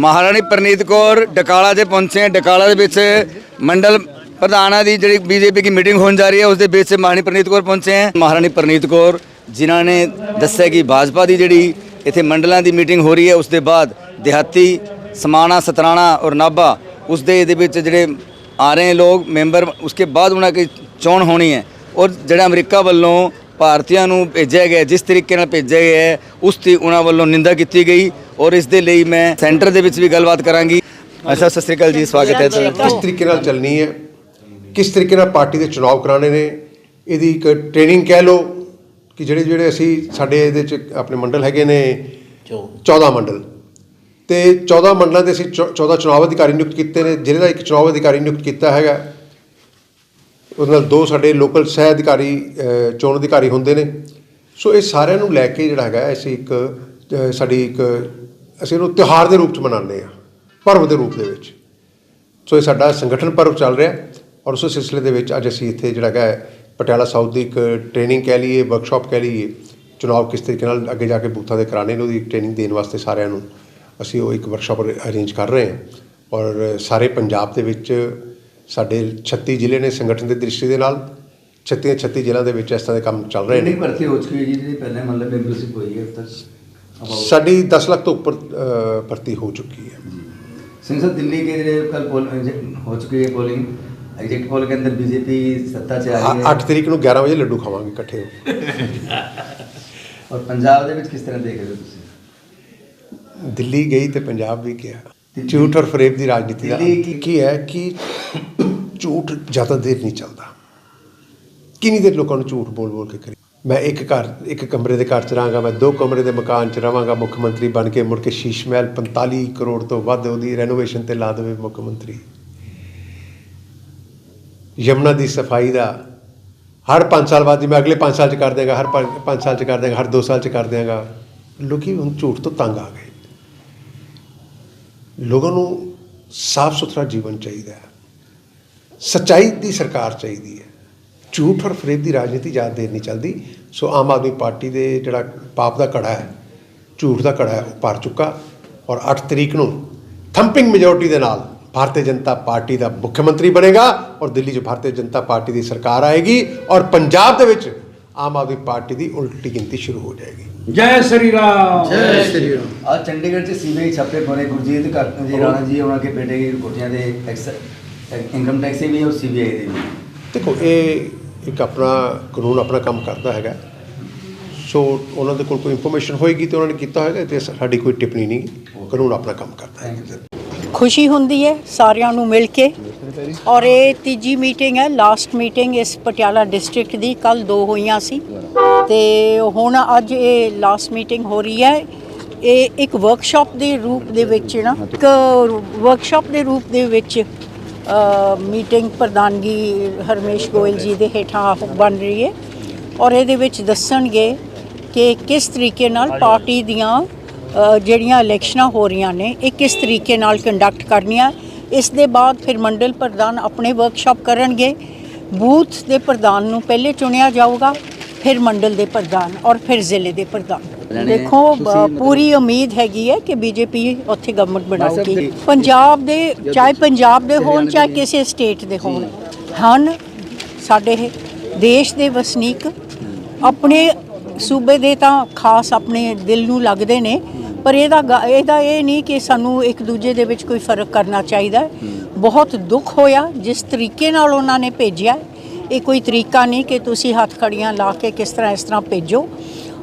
ਮਹਾਰਾਣੀ ਪ੍ਰਨੀਤ ਕੌਰ ਡਕਾਲਾ 'ਚ ਪਹੁੰਚੇ ਹੈ। ਡਕਾਲਾ ਦੇ ਵਿੱਚ ਮੰਡਲ ਪ੍ਰਧਾਨਾਂ ਦੀ ਜਿਹੜੀ ਬੀਜੇਪੀ ਦੀ ਮੀਟਿੰਗ ਹੋਣ ਜਾ ਰਹੀ ਹੈ, ਉਸ ਦੇ ਵਿੱਚ ਮਹਾਰਾਣੀ ਪ੍ਰਨੀਤ ਕੌਰ ਪਹੁੰਚੇ ਹੈ। ਮਹਾਰਾਣੀ ਪ੍ਰਨੀਤ ਕੌਰ, ਜਿਨ੍ਹਾਂ ਨੇ ਦੱਸਿਆ ਕਿ ਭਾਜਪਾ ਦੀ ਜਿਹੜੀ ਇੱਥੇ ਮੰਡਲਾਂ ਦੀ ਮੀਟਿੰਗ ਹੋ ਰਹੀ ਹੈ, ਉਸ ਦੇ ਬਾਅਦ ਦਿਹਾਤੀ, ਸਮਾਣਾ, ਸਤਰਾਣਾ ਔਰ ਨਾਭਾ, ਉਸ ਦੇ ਇਹਦੇ ਵਿੱਚ ਜਿਹੜੇ ਆ ਰਹੇ ਲੋਕ, ਮੈਂਬਰ, ਉਸਕੇ ਬਾਅਦ ਉਹਨਾਂ ਦੀ ਚੋਣ ਹੋਣੀ ਹੈ। ਔਰ ਜਿਹੜਾ ਅਮਰੀਕਾ ਵੱਲੋਂ ਭਾਰਤੀਆਂ ਨੂੰ ਭੇਜਿਆ ਗਿਆ, ਜਿਸ ਤਰੀਕੇ ਨਾਲ ਭੇਜਿਆ ਗਿਆ ਹੈ, ਉਸ ਦੀ ਉਹਨਾਂ ਵੱਲੋਂ ਨਿੰਦਾ ਕੀਤੀ ਗਈ। ਔਰ ਇਸ ਦੇ ਲਈ ਮੈਂ ਸੈਂਟਰ ਦੇ ਵਿੱਚ ਵੀ ਗੱਲਬਾਤ ਕਰਾਂਗੀ। ਅੱਛਾ ਸਤਿ ਸ੍ਰੀ ਅਕਾਲ ਜੀ ਸਵਾਗਤ ਹੈ ਤੁਹਾਡਾ ਕਿਸ ਤਰੀਕੇ ਨਾਲ ਚੱਲਣੀ ਹੈ? ਕਿਸ ਤਰੀਕੇ ਨਾਲ ਪਾਰਟੀ ਦੇ ਚੁਣਾਵ ਕਰਾਣੇ ਨੇ? ਇਹਦੀ ਇੱਕ ਟ੍ਰੇਨਿੰਗ ਕਹਿ ਲਓ ਕਿ ਜਿਹੜੇ ਜਿਹੜੇ ਅਸੀਂ ਸਾਡੇ ਇਹਦੇ ਚ ਆਪਣੇ ਮੰਡਲ ਹੈਗੇ ਨੇ 14 ਮੰਡਲ। ਤੇ 14 ਮੰਡਲਾਂ ਦੇ ਅਸੀਂ ਚੌ- 14 ਚੁਣਾਵ ਅਧਿਕਾਰੀ ਨਿਯੁਕਤ ਕੀਤੇ ਨੇ ਜ਼ਿਲ੍ਹੇ ਦਾ ਇੱਕ ਚੁਣਾਵ ਅਧਿਕਾਰੀ ਨਿਯੁਕਤ ਕੀਤਾ ਹੈਗਾ। ਉਹਦੇ ਨਾਲ ਦੋ ਸਾਡੇ ਲੋਕਲ ਸਹਿ ਅਧਿਕਾਰੀ ਚੋਣ ਅਧਿਕਾਰੀ ਹੁੰਦੇ ਨੇ। ਸੋ ਇਹ ਸਾਰਿਆਂ ਨੂੰ ਲੈ ਕੇ ਜਿਹੜਾ ਹੈਗਾ ਅਸੀਂ ਇੱਕ ਸਾਡੀ ਇੱਕ ਅਸੀਂ ਇਹਨੂੰ ਤਿਉਹਾਰ ਦੇ ਰੂਪ 'ਚ ਮਨਾਉਂਦੇ ਆ ਪਰਵ ਦੇ ਰੂਪ ਦੇ ਵਿੱਚ। ਸੋ ਇਹ ਸਾਡਾ ਸੰਗਠਨ ਪਰਵ ਚੱਲ ਰਿਹਾ ਔਰ ਉਸ ਸਿਲਸਿਲੇ ਦੇ ਵਿੱਚ ਅੱਜ ਅਸੀਂ ਇੱਥੇ ਜਿਹੜਾ ਹੈ, ਪਟਿਆਲਾ ਸਾਊਥ ਦੀ ਇੱਕ ਟ੍ਰੇਨਿੰਗ ਕਹਿ ਲਈਏ, ਵਰਕਸ਼ਾਪ ਕਹਿ ਲਈਏ ਚੁਣਾਵ ਕਿਸ ਤਰੀਕੇ ਨਾਲ ਅੱਗੇ ਜਾ ਕੇ ਬੂਥਾਂ ਦੇ ਕਰਾਣੇ ਨੂੰ ਦੀ ਟ੍ਰੇਨਿੰਗ ਦੇਣ ਵਾਸਤੇ ਸਾਰਿਆਂ ਨੂੰ ਅਸੀਂ ਉਹ ਇੱਕ ਵਰਕਸ਼ਾਪ ਅਰੇਂਜ ਕਰ ਰਹੇ ਹਾਂ। ਔਰ ਸਾਰੇ ਪੰਜਾਬ ਦੇ ਵਿੱਚ ਸਾਡੇ 36 ਜ਼ਿਲ੍ਹੇ ਨੇ ਸੰਗਠਨ ਦੇ ਦ੍ਰਿਸ਼ਟੀ ਦੇ ਨਾਲ 36 36 ਜ਼ਿਲ੍ਹਿਆਂ ਦੇ ਵਿੱਚ ਇਸ ਤਰ੍ਹਾਂ ਦੇ ਕੰਮ ਚੱਲ ਰਹੇ ਨੇ। ਨਹੀਂ ਭਰਤੀ ਹੋ ਚੁੱਕੀ ਹੈ ਜੀ? ਪਹਿਲੇ ਮਤਲਬ ਮੈਂਬਰਸ਼ਿਪ ਹੋਈ ਹੈ ਤਾਂ ਸਾਡੀ 10 ਲੱਖ ਤੋਂ ਉੱਪਰ ਅ, ਭਰਤੀ ਹੋ ਚੁੱਕੀ ਹੈ सिंह साहब दिल्ली के जो कल पोल हो चुकी है पोलिंग एग्जिट पोल के अंदर बीजेपी सत्ता से आ रही है 8 ਤਰੀਕ ਨੂੰ 11 ਵਜੇ ਲੱਡੂ ਖਾਵਾਂਗੇ ਇਕੱਠੇ ਹੋ ਕੇ। और पंजाब ਦੇ ਵਿੱਚ ਕਿਸ ਤਰ੍ਹਾਂ ਦੇਖ ਰਹੇ ਹੋ ਤੁਸੀਂ ਦਿੱਲੀ ਗਈ ਤੇ ਪੰਜਾਬ ਵੀ ਗਿਆ ਝੂਠ ਔਰ ਫਰੇਬ ਦੀ ਰਾਜਨੀਤੀ ਦਾ ਦਿੱਲੀ ਅੰਤ ਕੀ ਹੈ ਕਿ ਝੂਠ ਜ਼ਿਆਦਾ ਦੇਰ ਨਹੀਂ ਚੱਲਦਾ ਕਿੰਨੀ ਦੇਰ ਲੋਕਾਂ ਨੂੰ ਝੂਠ ਬੋਲ ਬੋਲ ਕੇ ਕਰੀ ਮੈਂ ਇੱਕ ਘਰ, ਇੱਕ ਕਮਰੇ ਦੇ ਘਰ ਚ ਰਹਾਂਗਾ, ਮੈਂ ਦੋ ਕਮਰੇ ਦੇ ਮਕਾਨ ਚ ਰਵਾਂਗਾ ਮੁੱਖ ਮੰਤਰੀ ਬਣ ਕੇ ਮੁੜ ਕੇ ਸ਼ੀਸ਼ ਮਹਿਲ 45 ਕਰੋੜ ਤੋਂ ਵੱਧ ਉਹਦੀ ਰੈਨੋਵੇਸ਼ਨ ਤੇ ਲਾ ਦੇਵੇ ਮੁੱਖ ਮੰਤਰੀ। ਯਮਨਾ ਦੀ ਸਫ਼ਾਈ ਦਾ ਹਰ 5 ਸਾਲ ਬਾਅਦ, ਜਿਵੇਂ ਅਗਲੇ 5 ਸਾਲ ਚ ਕਰ ਦੇਗਾ ਹਰ 5 ਸਾਲ ਚ ਕਰ ਦੇਗਾ ਹਰ 2 ਸਾਲ ਚ ਕਰ ਦੇਗਾ ਲੋਕੀ ਹੁਣ ਝੂਠ ਤੋਂ ਤੰਗ ਆ ਗਏ। ਲੋਕਾਂ ਨੂੰ ਸਾਫ਼ ਸੁਥਰਾ ਜੀਵਨ ਚਾਹੀਦਾ ਹੈ। ਸੱਚਾਈ ਦੀ ਸਰਕਾਰ ਚਾਹੀਦੀ ਹੈ। ਝੂਠ ਔਰ ਫਰੇਬ ਦੀ ਰਾਜਨੀਤੀ ਜ਼ਿਆਦਾ ਦੇਰ ਨਹੀਂ ਚੱਲਦੀ। ਸੋ ਆਮ ਆਦਮੀ ਪਾਰਟੀ ਦੇ ਜਿਹੜਾ ਪਾਪ ਦਾ ਘੜਾ ਹੈ ਝੂਠ ਦਾ ਘੜਾ ਹੈ ਉਹ ਭਰ ਚੁੱਕਾ। ਔਰ 8 ਤਰੀਕ ਨੂੰ ਥੰਪਿੰਗ ਮੈਜੋਰਟੀ ਦੇ ਨਾਲ ਭਾਰਤੀ ਜਨਤਾ ਪਾਰਟੀ ਦਾ ਮੁੱਖ ਮੰਤਰੀ ਬਣੇਗਾ ਔਰ ਦਿੱਲੀ 'ਚ ਭਾਰਤੀ ਜਨਤਾ ਪਾਰਟੀ ਦੀ ਸਰਕਾਰ ਆਏਗੀ ਔਰ ਪੰਜਾਬ ਦੇ ਵਿੱਚ ਆਮ ਆਦਮੀ ਪਾਰਟੀ ਦੀ ਉਲਟੀ ਗਿਣਤੀ ਸ਼ੁਰੂ ਹੋ ਜਾਏਗੀ। ਜੈ ਸ਼੍ਰੀ ਰਾਮ। ਜੈ ਸ਼੍ਰੀ ਰਾਮ। ਅੱਜ ਚੰਡੀਗੜ੍ਹ 'ਚ ਸੀਬੀਆਈ ਛਾਪੇ ਮਾਰੇ ਗੁਰਜੀਤ ਜੀ ਰਾਣਾ ਜੀ ਉਹਨਾਂ ਕੇ ਬੇਟੇ ਦੀ ਕੋਠੀਆਂ ਦੇ ਟੈਕਸ ਇਨਕਮ ਟੈਕਸ ਵੀ ਔਰ ਸੀਬੀਆਈ ਦੇ ਵੀ ਦੇਖੋ ਇਹ ਇੱਕ ਆਪਣਾ ਕਾਨੂੰਨ ਆਪਣਾ ਕੰਮ ਕਰਦਾ ਹੈਗਾ। ਸੋ ਉਹਨਾਂ ਦੇ ਕੋਲ ਕੋਈ ਇਨਫੋਰਮੇਸ਼ਨ ਹੋਏਗੀ ਤੇ ਉਹਨਾਂ ਨੇ ਕੀਤਾ ਹੋਏਗਾ ਤੇ ਸਾਡੀ ਕੋਈ ਟਿੱਪਣੀ ਨਹੀਂ। ਕਾਨੂੰਨ ਆਪਣਾ ਕੰਮ ਕਰਦਾ ਹੈ। ਥੈਂਕ ਯੂ ਖੁਸ਼ੀ ਹੁੰਦੀ ਹੈ ਸਾਰਿਆਂ ਨੂੰ ਮਿਲ ਕੇ। ਔਰ ਇਹ ਤੀਜੀ ਮੀਟਿੰਗ ਹੈ ਲਾਸਟ ਮੀਟਿੰਗ ਇਸ ਪਟਿਆਲਾ ਡਿਸਟ੍ਰਿਕਟ ਦੀ। ਕੱਲ ਦੋ ਹੋਈਆਂ ਸੀ। ਤੇ ਹੁਣ ਅੱਜ ਇਹ ਲਾਸਟ ਮੀਟਿੰਗ ਹੋ ਰਹੀ ਹੈ। ਇਹ ਇੱਕ ਵਰਕਸ਼ਾਪ ਦੇ ਰੂਪ ਦੇ ਵਿੱਚ ਨਾ ਇੱਕ ਵਰਕਸ਼ਾਪ ਦੇ ਰੂਪ ਦੇ ਵਿੱਚ ਮੀਟਿੰਗ ਪ੍ਰਧਾਨਗੀ ਹਰਮੇਸ਼ ਗੋਇਲ ਜੀ ਦੇ ਹੇਠਾਂ ਬਣ ਰਹੀ ਹੈ ਔਰ ਇਹਦੇ ਵਿੱਚ ਦੱਸਣਗੇ ਕਿ ਕਿਸ ਤਰੀਕੇ ਨਾਲ ਪਾਰਟੀ ਦੀਆਂ ਜਿਹੜੀਆਂ ਇਲੈਕਸ਼ਨਾਂ ਹੋ ਰਹੀਆਂ ਨੇ ਇਹ ਕਿਸ ਤਰੀਕੇ ਨਾਲ ਕੰਡਕਟ ਕਰਨੀਆਂ। ਇਸ ਦੇ ਬਾਅਦ ਫਿਰ ਮੰਡਲ ਪ੍ਰਧਾਨ ਆਪਣੇ ਵਰਕਸ਼ਾਪ ਕਰਨਗੇ। ਬੂਥ ਦੇ ਪ੍ਰਧਾਨ ਨੂੰ ਪਹਿਲੇ ਚੁਣਿਆ ਜਾਊਗਾ ਫਿਰ ਮੰਡਲ ਦੇ ਪ੍ਰਧਾਨ ਔਰ ਫਿਰ ਜ਼ਿਲ੍ਹੇ ਦੇ ਪ੍ਰਧਾਨ। ਦੇਖੋ ਬ- ਪੂਰੀ ਉਮੀਦ ਹੈਗੀ ਹੈ ਕਿ ਬੀਜੇਪੀ ਉੱਥੇ ਗਵਰਨਮੈਂਟ ਬਣਾਉਗੀ ਪੰਜਾਬ ਦੇ ਚਾਹੇ ਪੰਜਾਬ ਦੇ ਹੋਣ ਚਾਹੇ ਕਿਸੇ ਸਟੇਟ ਦੇ ਹੋਣ। ਹਨ ਸਾਡੇ ਇਹ ਦੇਸ਼ ਦੇ ਵਸਨੀਕ ਆਪਣੇ ਸੂਬੇ ਦੇ ਤਾਂ ਖਾਸ ਆਪਣੇ ਦਿਲ ਨੂੰ ਲੱਗਦੇ ਨੇ ਪਰ ਇਹਦਾ ਗ- ਇਹਦਾ ਇਹ ਨਹੀਂ ਕਿ ਸਾਨੂੰ ਇੱਕ ਦੂਜੇ ਦੇ ਵਿੱਚ ਕੋਈ ਫ਼ਰਕ ਕਰਨਾ ਚਾਹੀਦਾ। ਹੈ। ਬਹੁਤ ਦੁੱਖ ਹੋਇਆ ਜਿਸ ਤਰੀਕੇ ਨਾਲ ਉਹਨਾਂ ਨੇ ਭੇਜਿਆ। ਇਹ ਕੋਈ ਤਰੀਕਾ ਨਹੀਂ ਕਿ ਤੁਸੀਂ ਹੱਥ ਖੜੀਆਂ ਲਾ ਕੇ ਕਿਸ ਤਰ੍ਹਾਂ ਇਸ ਤਰ੍ਹਾਂ ਭੇਜੋ।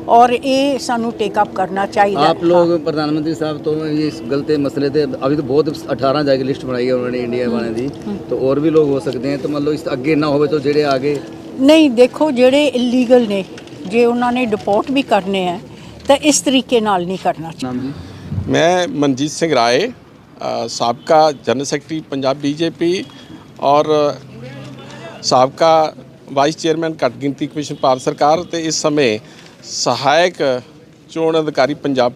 ਔਰ ਇਹ ਸਾਨੂੰ ਟੇਕ ਅਪ ਕਰਨਾ ਚਾਹੀਦਾ ਆਪ ਲੋਕ ਪ੍ਰਧਾਨ ਮੰਤਰੀ ਸਾਹਿਬ ਤੋਂ ਇਸ ਗਲਤੇ ਮਸਲੇ ਤੇ ਅਭੀ ਤਾਂ ਬਹੁਤ 18 ਜਾਇ ਲਿਸਟ ਬਣਾਈ ਹੈ ਉਹਨਾਂ ਨੇ ਇੰਡੀਆ ਵਾਲਿਆਂ ਦੀ। ਤਾਂ ਹੋਰ ਵੀ ਲੋਕ ਹੋ ਸਕਦੇ ਹਨ ਤਾਂ ਮੰਨ ਲਓ ਇਸ ਅੱਗੇ ਨਾ ਹੋਵੇ ਤਾਂ ਜਿਹੜੇ ਆਗੇ ਨਹੀਂ ਦੇਖੋ ਜਿਹੜੇ ਇਲੀਗਲ ਨੇ ਜੇ ਉਹਨਾਂ ਨੇ ਡਿਪੋਰਟ ਵੀ ਕਰਨੇ ਆ ਤਾਂ ਇਸ ਤਰੀਕੇ ਨਾਲ ਨਹੀਂ ਕਰਨਾ ਚਾਹੀਦਾ। ਮੈਂ ਮਨਜੀਤ ਸਿੰਘ ਰਾਏ ਸਾਬਕਾ ਜਨਰਲ ਸੈਕਟਰੀ ਪੰਜਾਬ ਬੀਜੇਪੀ ਔਰ ਸਾਬਕਾ ਵਾਈਸ ਚੇਅਰਮੈਨ ਘੱਟ ਗਿਣਤੀ ਕਮਿਸ਼ਨ ਭਾਰਤ ਸਰਕਾਰ ਤੇ ਇਸ ਸਮੇਂ ਸਹਾਇਕ ਚੋਣ ਅਧਿਕਾਰੀ ਪੰਜਾਬ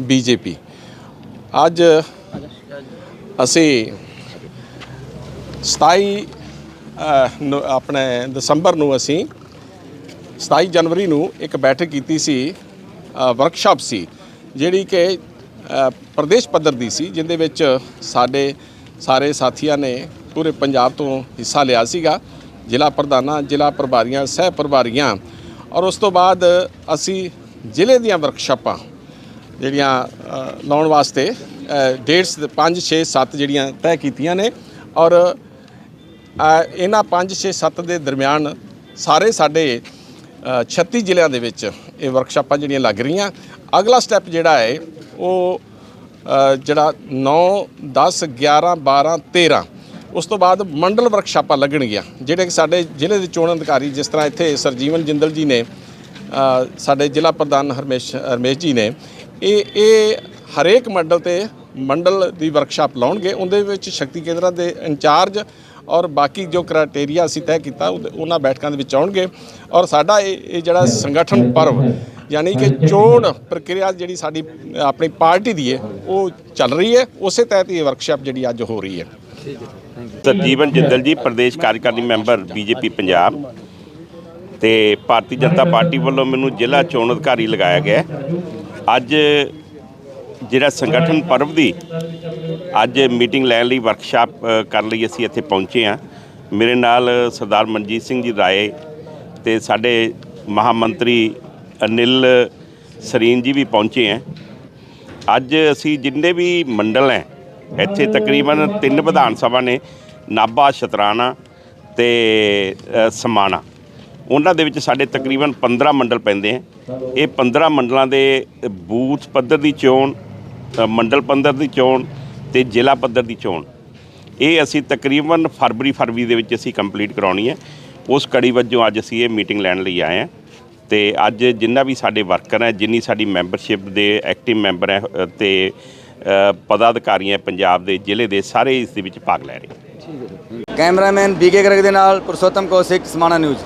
ਬੀਜੇਪੀ। ਅੱਜ ਅਸੀਂ 27 ਆਪਣੇ ਦਸੰਬਰ ਨੂੰ ਅਸੀਂ 27 ਜਨਵਰੀ ਨੂੰ ਇੱਕ ਬੈਠਕ ਕੀਤੀ ਸੀ ਵਰਕਸ਼ਾਪ ਸੀ, ਜਿਹੜੀ ਕਿ ਪ੍ਰਦੇਸ਼ ਪੱਧਰ ਦੀ ਸੀ ਜਿੰਦੇ ਵਿੱਚ ਸਾਡੇ ਸਾਰੇ ਸਾਥੀਆਂ ਨੇ ਪੂਰੇ ਪੰਜਾਬ ਤੋਂ ਹਿੱਸਾ ਲਿਆ ਸੀਗਾ। ਜ਼ਿਲ੍ਹਾ ਪ੍ਰਧਾਨਾਂ, ਜ਼ਿਲ੍ਹਾ ਪ੍ਰਭਾਰੀਆਂ, ਸਹਿ ਪ੍ਰਭਾਰੀਆਂ ਔਰ ਉਸ ਤੋਂ ਬਾਅਦ ਅਸੀਂ ਜ਼ਿਲ੍ਹੇ ਦੀਆਂ ਵਰਕਸ਼ਾਪਾਂ ਜਿਹੜੀਆਂ ਲਾਉਣ ਵਾਸਤੇ ਡੇਟਸ 5 6 7 ਜਿਹੜੀਆਂ ਤੈਅ ਕੀਤੀਆਂ ਨੇ ਔਰ ਇਹਨਾਂ 5 6 7 ਦੇ ਦਰਮਿਆਨ ਸਾਰੇ ਸਾਡੇ ਅ, 36 ਜ਼ਿਲ੍ਹਿਆਂ ਦੇ ਵਿੱਚ ਇਹ ਵਰਕਸ਼ਾਪਾਂ ਜਿਹੜੀਆਂ ਲੱਗ ਰਹੀਆਂ। ਅਗਲਾ ਸਟੈਪ ਜਿਹੜਾ ਹੈ ਉਹ ਜਿਹੜਾ 9 10 11 12 13 ਉਸ ਤੋਂ ਬਾਅਦ ਮੰਡਲ ਵਰਕਸ਼ਾਪਾਂ ਲੱਗਣਗੀਆਂ, ਜਿਹੜੇ ਕਿ ਸਾਡੇ ਜ਼ਿਲ੍ਹੇ ਦੇ ਚੋਣ ਅਧਿਕਾਰੀ ਜਿਸ ਤਰ੍ਹਾਂ ਇੱਥੇ ਸਰਜੀਵਨ ਜਿੰਦਲ ਜੀ ਨੇ ਸਾਡੇ ਜ਼ਿਲ੍ਹਾ ਪ੍ਰਧਾਨ ਹਰਮੇਸ਼ ਹਰਮੇਸ਼ ਜੀ ਨੇ, ਇਹ ਇਹ ਹਰੇਕ ਮੰਡਲ ਤੇ ਮੰਡਲ ਦੀ ਵਰਕਸ਼ਾਪ ਲਾਉਣਗੇ, ਉਹਦੇ ਵਿੱਚ ਸ਼ਕਤੀ ਕੇਂਦਰਾਂ ਦੇ ਇੰਚਾਰਜ ਔਰ ਬਾਕੀ ਜੋ ਕ੍ਰਾਈਟੇਰੀਆ ਅਸੀਂ ਤੈਅ ਕੀਤਾ ਉਹਦੇ- ਉਹਨਾਂ ਬੈਠਕਾਂ ਦੇ ਵਿੱਚ ਆਉਣਗੇ ਔਰ ਸਾਡਾ ਇਹ ਇਹ ਜਿਹੜਾ ਸੰਗਠਨ ਪਰਵ, ਯਾਨੀ ਕਿ ਚੋਣ ਪ੍ਰਕਿਰਿਆ ਜਿਹੜੀ ਸਾਡੀ, ਆਪਣੀ ਪਾਰਟੀ ਦੀ ਹੈ ਉਹ ਚੱਲ ਰਹੀ ਹੈ ਉਸੇ ਤਹਿਤ ਇਹ ਵਰਕਸ਼ਾਪ ਜਿਹੜੀ ਅੱਜ ਹੋ ਰਹੀ ਹੈ ਸਰਜੀਵਨ ਜਿੰਦਲ ਜੀ, ਪ੍ਰਦੇਸ਼ ਕਾਰਜਕਾਰੀ ਮੈਂਬਰ ਬੀਜੇਪੀ ਪੰਜਾਬ ਤੇ ਭਾਰਤੀ ਜਨਤਾ ਪਾਰਟੀ ਵੱਲੋਂ ਮੈਨੂੰ ਜ਼ਿਲ੍ਹਾ ਚੋਣ ਅਧਿਕਾਰੀ ਲਗਾਇਆ ਗਿਆ ਅੱਜ ਜਿਹੜਾ ਸੰਗਠਨ ਪਰਵ ਦੀ ਅੱਜ ਮੀਟਿੰਗ ਲੈਣ ਲਈ ਵਰਕਸ਼ਾਪ ਕਰਨ ਲਈ ਅਸੀਂ ਇੱਥੇ ਪਹੁੰਚੇ ਹਾਂ। ਮੇਰੇ ਨਾਲ ਸਰਦਾਰ ਮਨਜੀਤ ਸਿੰਘ ਜੀ ਰਾਏ ਤੇ ਸਾਡੇ ਮਹਾਮੰਤਰੀ ਅਨਿਲ ਸਰੀਨ ਜੀ ਵੀ ਪਹੁੰਚੇ ਹੈ। ਅੱਜ ਅਸੀਂ ਜਿੰਨੇ ਵੀ ਮੰਡਲ ਹੈ ਇੱਥੇ ਤਕਰੀਬਨ ਤਿੰਨ ਵਿਧਾਨ ਸਭਾ ਨੇ ਨਾਭਾ ਸ਼ਤਰਾਣਾ ਤੇ ਸਮਾਣਾ। ਉਹਨਾਂ ਦੇ ਵਿੱਚ ਸਾਡੇ ਤਕਰੀਬਨ 15 ਮੰਡਲ ਪੈਂਦੇ ਹੈ ਇਹ 15 ਮੰਡਲਾਂ ਦੇ ਬੂਥ ਪੱਧਰ ਦੀ ਚੋਣ ਮੰਡਲ ਪੱਧਰ ਦੀ ਚੋਣ ਤੇ ਜ਼ਿਲ੍ਹਾ ਪੱਧਰ ਦੀ ਚੋਣ। ਇਹ ਅਸੀਂ ਤਕਰੀਬਨ ਫਰਵਰੀ ਫਰਵਰੀ ਦੇ ਵਿੱਚ ਅਸੀਂ ਕੰਪਲੀਟ ਕਰਾਉਣੀ ਹੈ। ਉਸ ਕੜੀ ਵਜੋਂ ਅੱਜ ਅਸੀਂ ਇਹ ਮੀਟਿੰਗ ਲੈਣ ਲਈ ਆਏ ਹਾਂ ਤੇ ਅੱਜ ਜਿੰਨਾ ਵੀ ਸਾਡੇ ਵਰਕਰ ਹੈ ਜਿੰਨੀ ਸਾਡੀ ਮੈਂਬਰਸ਼ਿਪ ਦੇ ਐਕਟਿਵ ਮੈਂਬਰ ਹੈ ਅ, ਤੇ ਅ, ਪਦਾਧਿਕਾਰੀ ਪੰਜਾਬ ਦੇ ਜ਼ਿਲ੍ਹੇ ਦੇ ਸਾਰੇ ਇਸ ਦੇ ਵਿੱਚ ਭਾਗ ਲੈ ਰਹੇ ਕੈਮਰਾਮੈਨ ਬੀਕੇ ਗਰਗ ਦੇ ਨਾਲ ਪੁਰਸ਼ੋਤਮ ਕੌਸ਼ਿਕ ਸਮਾਣਾ ਨਿਊਜ਼।